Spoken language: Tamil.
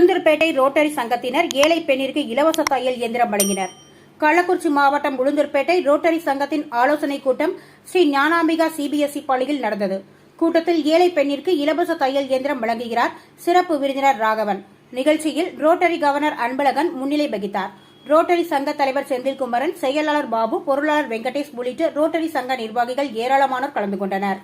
உளுந்தூர்பேட்டை ரோட்டரி சங்கத்தினர் ஏழை பெண்ணிற்கு இலவச தையல் இயந்திரம் வழங்கினர். கள்ளக்குறிச்சி மாவட்டம் உளுந்தூர்பேட்டை ரோட்டரி சங்கத்தின் ஆலோசனைக் கூட்டம் ஸ்ரீ ஞானாம்பிகா சிபிஎஸ்இ பள்ளியில் நடந்தது. கூட்டத்தில் ஏழை பெண்ணிற்கு இலவச தையல் இயந்திரம் வழங்குகிறார் சிறப்பு விருந்தினர் ராகவன். நிகழ்ச்சியில் ரோட்டரி கவர்னர் அன்பழகன் முன்னிலை வகித்தார். ரோட்டரி சங்க தலைவர் செந்தில்குமரன் செயலாளர் பாபு பொருளாளர் வெங்கடேஷ் உள்ளிட்ட ரோட்டரி சங்க நிர்வாகிகள் ஏராளமானோர் கலந்து கொண்டனர்.